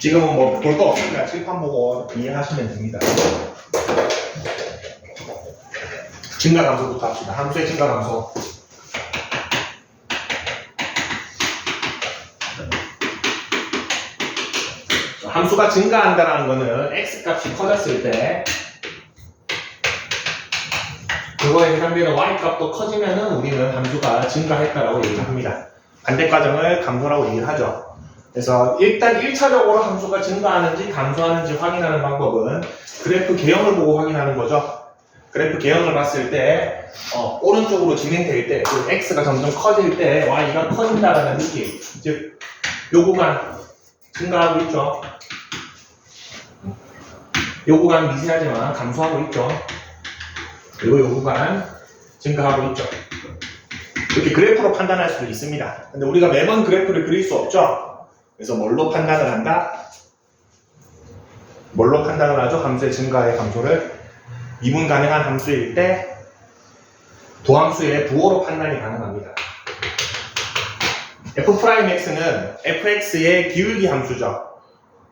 지금은 뭐 볼 거 없으니까 칠판 보고 이해하시면 됩니다. 증가 감소부터 합시다. 함수의 증가 감소. 함수가 증가한다는 거는 x 값이 커졌을 때 그거에 해당되는 y 값도 커지면은 우리는 함수가 증가했다라고 얘기를 합니다. 반대 과정을 감소라고 얘기를 하죠. 그래서 일단 1차적으로 함수가 증가하는지 감소하는지 확인하는 방법은 그래프 개형을 보고 확인하는 거죠. 그래프 개형을 봤을 때 어, 오른쪽으로 진행될 때, 그 x가 점점 커질 때 y가 커진다라는 느낌. 즉, 요 구간 증가하고 있죠. 요 구간 미세하지만 감소하고 있죠. 그리고 요 구간 증가하고 있죠. 이렇게 그래프로 판단할 수도 있습니다. 근데 우리가 매번 그래프를 그릴 수 없죠. 그래서 뭘로 판단을 한다? 뭘로 판단을 하죠? 함수의 증가의 감소를 미분 가능한 함수일 때 도함수의 부호로 판단이 가능합니다. f'x는 fx의 기울기 함수죠.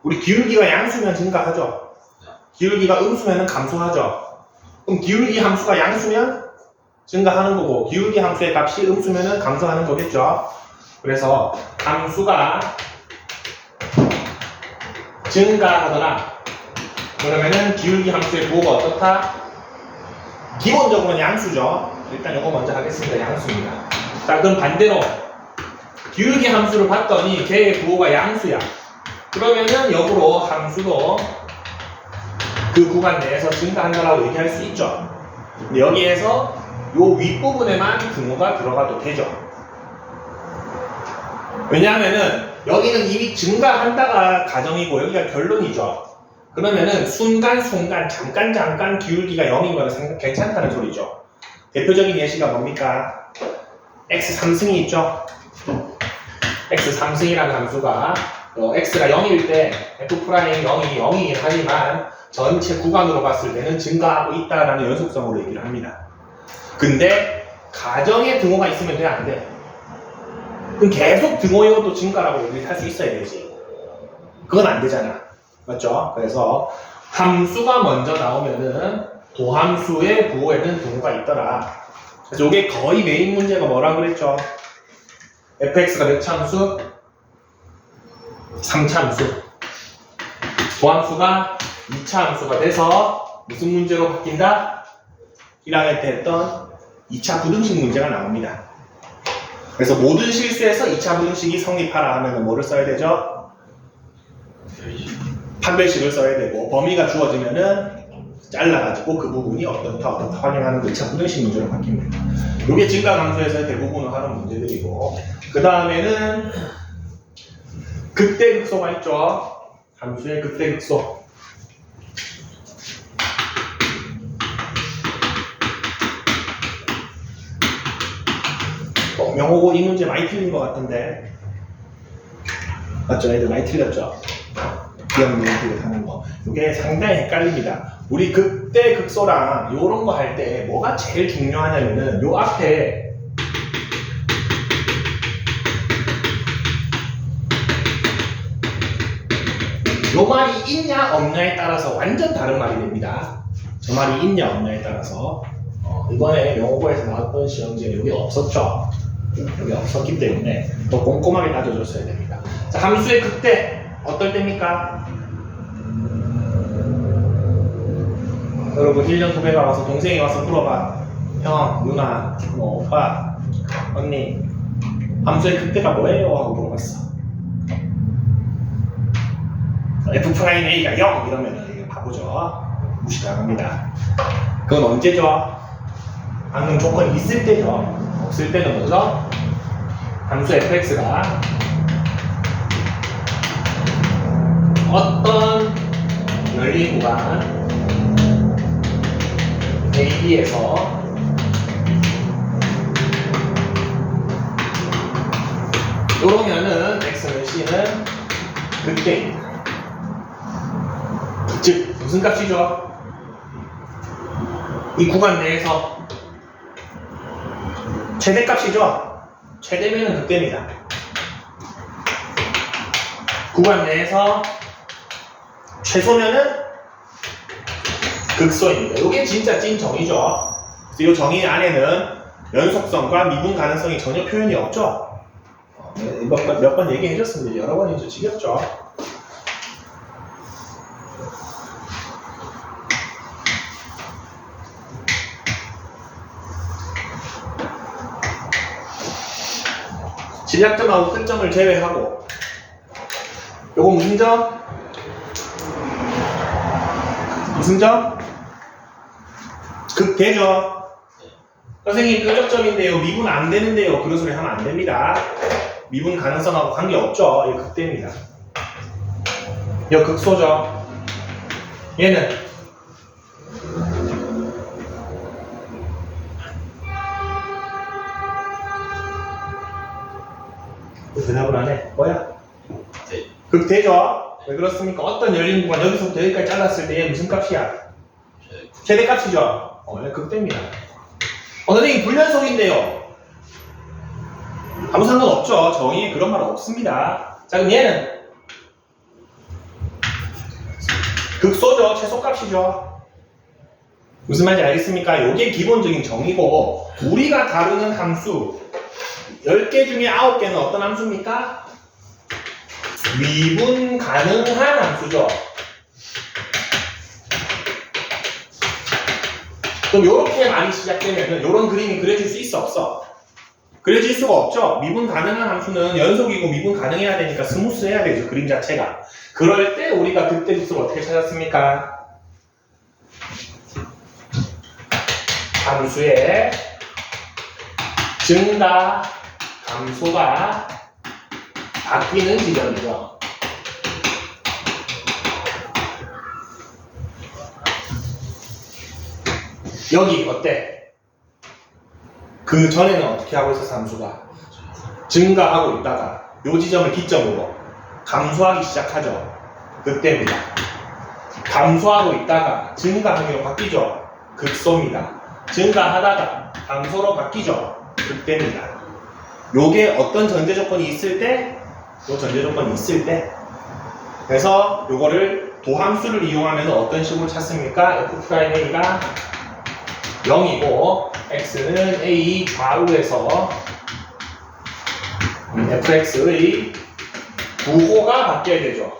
우리 기울기가 양수면 증가하죠. 기울기가 음수면 감소하죠. 그럼 기울기 함수가 양수면 증가하는 거고 기울기 함수의 값이 음수면 감소하는 거겠죠. 그래서 함수가 증가하더라. 그러면은 기울기 함수의 부호가 어떻다? 기본적으로는 양수죠. 일단 이거 먼저 하겠습니다. 양수입니다. 자, 그럼 반대로 기울기 함수를 봤더니 걔의 부호가 양수야. 그러면은 역으로 함수도 그 구간 내에서 증가한다라고 얘기할 수 있죠. 여기에서 요 윗부분에만 등호가 들어가도 되죠. 왜냐하면은 여기는 이미 증가한다가 가정이고 여기가 결론이죠. 그러면은 순간 순간 잠깐 잠깐 기울기가 0인 거는 괜찮다는 소리죠. 대표적인 예시가 뭡니까? x 3승이 있죠. x 3승이라는 함수가 어, x가 0일 때 f 프라임 0이 0이긴 하지만 전체 구간으로 봤을 때는 증가하고 있다라는 연속성으로 얘기를 합니다. 근데 가정에 등호가 있으면 돼안 돼? 그럼 계속 등호이고 또 증가라고 얘기를 할 수 있어야 되지. 그건 안 되잖아. 맞죠? 그래서 함수가 먼저 나오면은 도함수의 부호에는 등호가 있더라. 그래서 이게 거의 메인 문제가 뭐라 그랬죠? fx가 몇 차함수? 3차함수. 도함수가 2차 함수가 돼서 무슨 문제로 바뀐다? 1학년 때 했던 2차 부등식 문제가 나옵니다. 그래서 모든 실수에서 2차 부등식이 성립하라 하면 뭐를 써야 되죠? 판별식을 써야 되고 범위가 주어지면은 잘라가지고 그 부분이 어떻다 어떻다 그 2차 부등식 문제로 바뀝니다. 이게 증가 감소에서 대부분을 하는 문제들이고 그 다음에는 극대 극소가 있죠. 함수의 극대 극소. 어, 명호고 이 문제 많이 틀린 것 같은데. 맞죠? 애들 많이 틀렸죠? 기억 니은들을 하는 거. 이게 상당히 헷갈립니다. 우리 극대 극소랑 요런 거 할 때 뭐가 제일 중요하냐면은 요 앞에 요 말이 있냐 없냐에 따라서 완전 다른 말이 됩니다. 저 말이 있냐 없냐에 따라서. 어, 이번에 영어고에서 나왔던 시험지에 여기 없었죠 여기 없었기 때문에 더 꼼꼼하게 따져줬어야 됩니다. 자, 함수의 극대 어떨 때입니까? 여러분 1년 후배가 와서 동생이 와서 물어봐. 형, 누나, 뭐 오빠, 언니 함수의 극대가 뭐예요? 하고 물어봤어. f 프라임 a가 0 이러면 이게 바보죠. 무시 당합니다. 그건 언제죠? 방금 조건이 있을 때죠. 없을 때는 뭐죠? 함수 fx가 어떤 열린 구간 AB에서 요러면은 x는 c는 극대입니다. 즉 무슨 값이죠? 이 구간 내에서 최대값이죠? 최대면은 극대입니다. 구간 내에서 최소면은 극소입니다. 이게 진짜 찐 정의죠. 이 정의 안에는 연속성과 미분 가능성이 전혀 표현이 없죠. 몇 번 얘기해줬습니다. 여러 번이죠. 지겹죠. 진약점하고 끝점을 제외하고 요거 무슨 점? 무슨 점? 극대죠. 선생님 뾰족점인데요. 미분 안 되는데요. 그런 소리 하면 안 됩니다. 미분 가능성하고 관계없죠. 이거 극대입니다. 이거 극소죠. 얘는 대답을 안 해. 뭐야? 네. 극대죠. 왜 그렇습니까? 어떤 열린 공간 여기서부터 여기까지 잘랐을 때 얘 무슨 값이야? 최대값이죠. 어, 얘 극대입니다. 어, 선생님 불연속인데요. 아무 상관없죠. 정의에 그런 말 없습니다. 자, 그럼 얘는 극소죠. 최소값이죠. 무슨 말인지 알겠습니까? 이게 기본적인 정의고 우리가 다루는 함수 10개 중에 9개는 어떤 함수입니까? 미분 가능한 함수죠. 그럼 이렇게 많이 시작되면 이런 그림이 그려질 수 있어 없어? 그려질 수가 없죠. 미분 가능한 함수는 연속이고 미분 가능해야 되니까 스무스해야 되죠. 그림 자체가. 그럴 때 우리가 그때 값을 어떻게 찾았습니까? 함수의 증가 감소가 바뀌는 지점이죠. 여기 어때? 그 전에는 어떻게 하고 있었어 함수가? 증가하고 있다가 요 지점을 기점으로 감소하기 시작하죠. 그때입니다. 감소하고 있다가 증가하기로 바뀌죠. 극소입니다. 증가하다가 감소로 바뀌죠. 그때입니다. 요게 어떤 전제 조건이 있을 때, 요 전제 조건이 있을 때. 그래서 요거를 도함수를 이용하면 어떤 식으로 찾습니까? f'a가 0이고 x는 a 좌우에서 음, fx의 부호가 바뀌어야 되죠.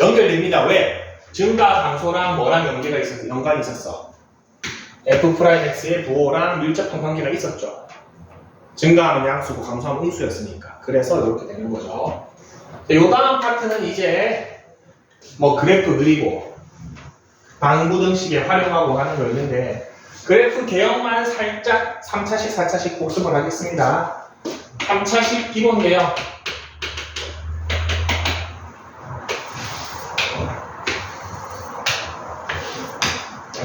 연결됩니다. 왜? 증가 감소랑 뭐랑 연계가 있었어? 연관이 있었어. f'x의 부호랑 밀접한 관계가 있었죠. 증가하면 양수고 감소하면 음수였으니까. 그래서 이렇게 되는 거죠. 이 다음 파트는 이제 뭐 그래프 그리고 방부등식에 활용하고 하는 거 있는데 그래프 개형만 살짝 3차식, 4차식 복습을 하겠습니다. 3차식 기본 개형.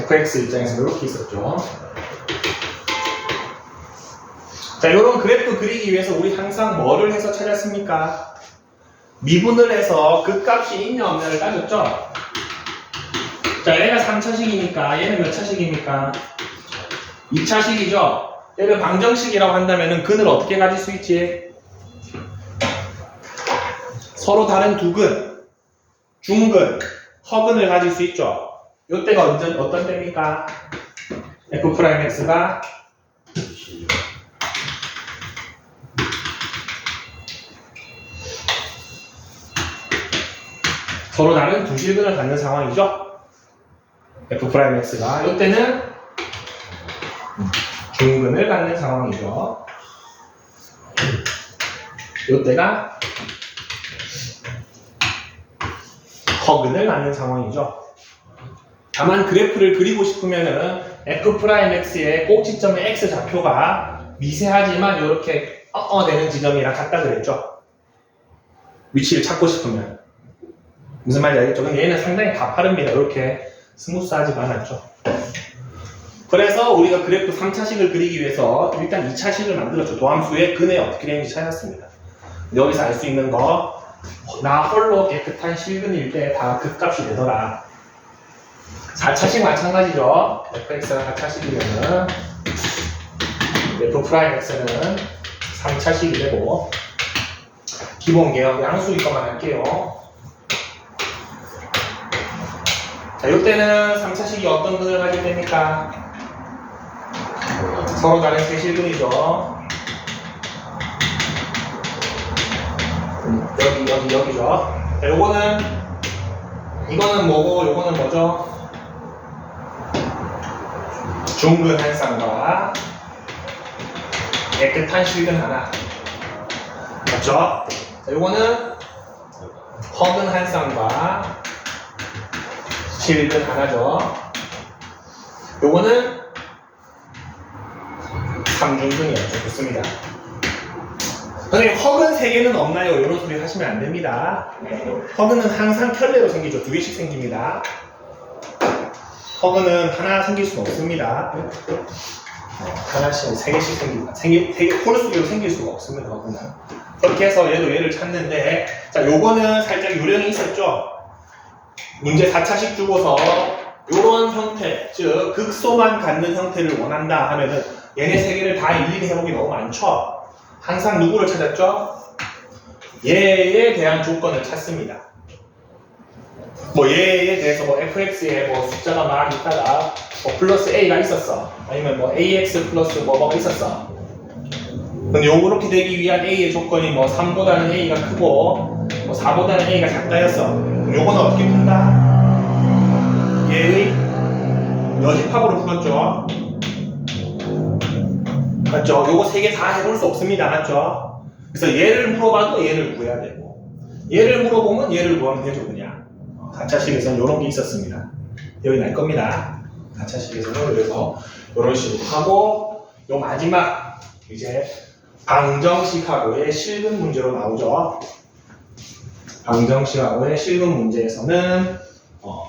fx 입장에서 이렇게 있었죠. 그래프 그리기 위해서 우리 항상 뭐를 해서 찾았습니까? 미분을 해서 그 값이 있냐 없냐를 따졌죠? 자, 얘가 3차식이니까 얘는 몇 차식입니까? 2차식이죠? 얘를 방정식이라고 한다면 근을 어떻게 가질 수 있지? 서로 다른 두 근, 중근, 허근을 가질 수 있죠? 이때가 어떤 때입니까? f'x가 다른 두 실근을 갖는 상황이죠? f'x가 이때는 중근을 갖는 상황이죠. 이때가 허근을 갖는 상황이죠. 다만 그래프를 그리고 싶으면은 f'x의 꼭지점의 x 좌표가 미세하지만 이렇게 어어 되는 지점이랑 같다 그랬죠. 위치를 찾고 싶으면 무슨 말인지 알겠죠? 얘는 상당히 가파릅니다. 이렇게 스무스하지가 않았죠. 그래서 우리가 그래프 3차식을 그리기 위해서 일단 2차식을 만들었죠. 도함수의 근에 어떻게 되는지 찾았습니다. 여기서 알 수 있는 거, 나 홀로 깨끗한 실근일 때 다 극값이 되더라. 4차식 마찬가지죠. fx가 4차식이면은 f'x는 3차식이 되고 기본 개혁 양수일 것만 할게요. 자, 이때는 3차식이 어떤 근을 가지게 됩니까? 서로 다른 세실근이죠. 음, 여기, 여기, 여기죠. 자, 요거는, 이거는 뭐고, 요거는 뭐죠? 중근 한 쌍과 깨끗한 실근 하나. 맞죠? 자, 요거는 허근 한 쌍과 실근 하나죠. 요거는 삼중근이었죠. 좋습니다. 선생님, 허근 세 개는 없나요? 이런 소리 하시면 안 됩니다. 허근은 항상 켤레로 생기죠. 두 개씩 생깁니다. 허근은 하나 생길 수는 없습니다. 어, 하나씩 세 개씩 생깁니다. 생기, 세 개, 홀수로 생길 수가 없습니다. 허근은. 그렇게 해서 얘도 얘를 찾는데, 자, 요거는 살짝 요령이 있었죠? 문제 4차식 주고서 요런 형태, 즉, 극소만 갖는 형태를 원한다 하면은 얘네 세 개를 다 일일이 해보기 너무 많죠? 항상 누구를 찾았죠? 얘에 대한 조건을 찾습니다. 뭐 얘에 대해서 뭐 fx에 뭐 숫자가 막 있다가 뭐 플러스 a가 있었어. 아니면 뭐 ax 플러스 뭐 뭐가 있었어. 근데 요렇게 되기 위한 a의 조건이 뭐 3보다는 a가 크고 뭐 4보다는 a가 작다였어. 요거는 어떻게 푼다? 얘의 여집합으로 풀었죠. 맞죠? 요거 세 개 다 해볼 수 없습니다. 맞죠? 그래서 얘를 물어봐도 얘를 구해야 되고 얘를 물어보면 얘를 구하면 되죠 그냥 4차식에서는 이런 게 있었습니다. 여기 날 겁니다. 4차식에서는 그래서 이런 식으로 하고 요 마지막 이제 방정식하고의 실근 문제로 나오죠. 방정식하고의 실근 문제에서는 어,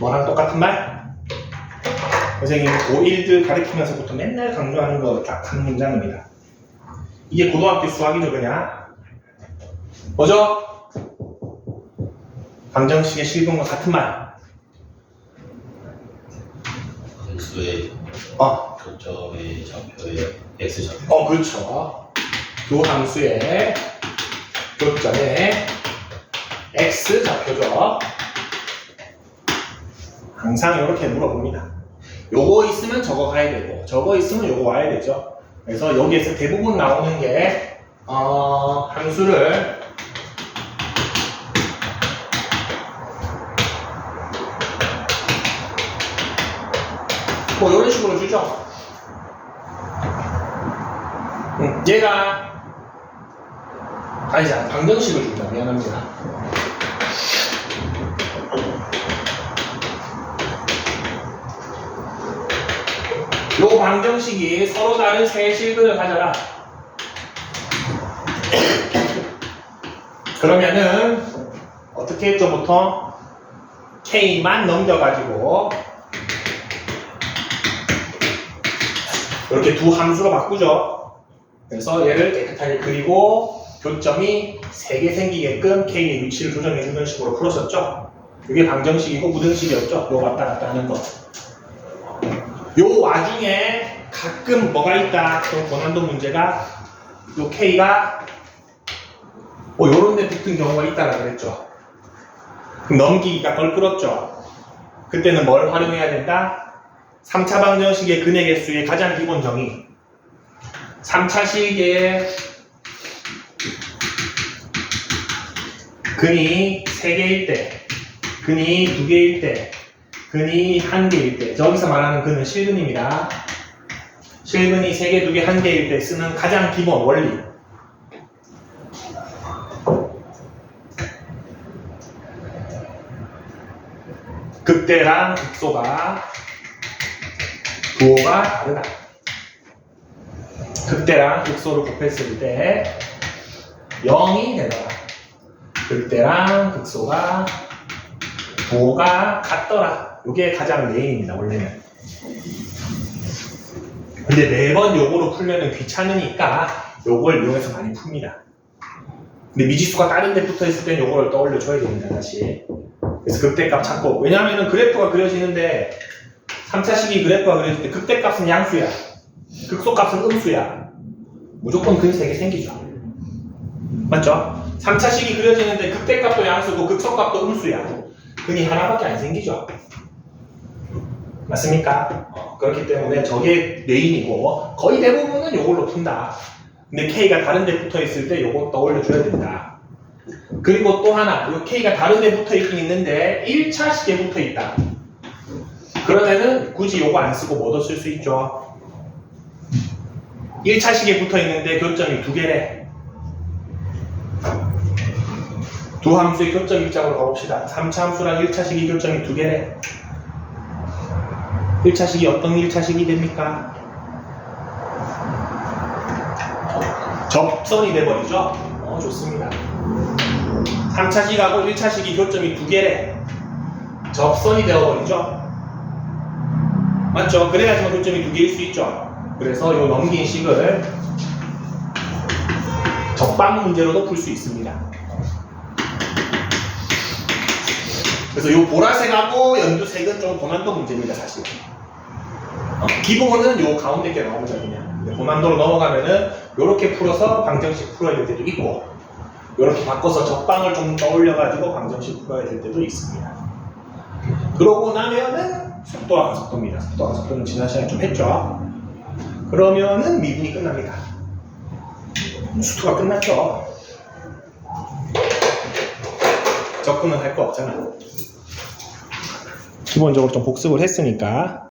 뭐랑 똑같은 말? 선생님이 고1들 가르치면서부터 맨날 강조하는 거 딱 한 문장입니다. 이게 고등학교 수학이죠, 그냥. 뭐죠? 방정식의 실근과 같은 말. 수의 어, 교점의 좌표의 x 좌표 어, 그렇죠. 교함수의 교점의 x 좌표죠. 항상 이렇게 물어봅니다. 요거 있으면 저거 가야 되고, 저거 있으면 요거 와야 되죠. 그래서 여기에서 대부분 나오는 게, 어, 함수를 뭐 이런 식으로 주죠. 음, 얘가 아니지 방정식을 준다. 미안합니다. 요 방정식이 서로 다른 세 실근을 가져라. 그러면은 어떻게 했죠 보통? K만 넘겨가지고 이렇게 두 함수로 바꾸죠 그래서 얘를 깨끗하게 그리고 교점이 3개 생기게끔 K의 위치를 조정해주는 식으로 풀었었죠. 이게 방정식이고 무등식이었죠. 요 왔다 갔다 하는 거. 요 와중에 가끔 뭐가 있다. 그런 고난도 문제가 요 K가 뭐 요런 데 붙은 경우가 있다라 그랬죠. 넘기기가 껄끄럽죠. 그때는 뭘 활용해야 된다? 3차 방정식의 근의 개수의 가장 기본 정의. 3차식의 근이 3개일 때, 근이 2개일 때, 근이 1개일 때, 저기서 말하는 근은 실근입니다. 실근이 3개, 2개, 1개일 때 쓰는 가장 기본 원리. 극대랑 극소가 부호가 다르다. 극대랑 극소를 곱했을 때 0이 되더라. 극대랑 극소가 부호가 같더라. 이게 가장 메인입니다, 원래는. 근데 매번 요거로 풀면은 귀찮으니까 요걸 이용해서 많이 풉니다. 근데 미지수가 다른 데 붙어 있을 땐 요거를 떠올려 줘야 됩니다, 다시. 그래서 극대값 찾고. 왜냐하면 그래프가 그려지는데 3차식이 그래프가 그려질 때 극대값은 양수야. 극소값은 음수야. 무조건 근 3개 생기죠. 맞죠? 3차 식이 그려지는데 극대값도 양수고 극소값도 음수야. 근이 하나밖에 안 생기죠. 맞습니까? 어, 그렇기 때문에 저게 메인이고 거의 대부분은 이걸로 푼다. 근데 K가 다른 데 붙어 있을 때 요거 떠올려 줘야 된다. 그리고 또 하나, 요 K가 다른 데 붙어 있긴 있는데 1차 식에 붙어 있다. 그러면은 굳이 요거 안 쓰고 뭐도 쓸 수 있죠. 1차식에 붙어 있는데 교점이 두 개래. 두 함수의 교점 입장으로 가봅시다. 3차 함수랑 1차식이 교점이 두 개래. 1차식이 어떤 1차식이 됩니까? 접선이 돼버리죠? 어, 좋습니다. 3차식하고 1차식이 교점이 두 개래. 접선이 되어버리죠? 맞죠? 그래야지만 교점이 두 개일 수 있죠? 그래서 이 넘긴 식을 적방 문제로도 풀 수 있습니다. 그래서 이 보라색하고 연두색은 좀 고난도 문제입니다, 사실. 어, 기본은 요 가운데 게 나오면 그냥. 고난도로 넘어가면은 요렇게 풀어서 방정식 풀어야 될 때도 있고, 요렇게 바꿔서 적방을 좀 떠올려가지고 방정식 풀어야 될 때도 있습니다. 그러고 나면은 속도와 가속도입니다. 속도와 가속도는 지난 시간에 좀 했죠. 그러면은 미분이 끝납니다. 수투가 끝났죠. 적분은 할 거 없잖아. 기본적으로 좀 복습을 했으니까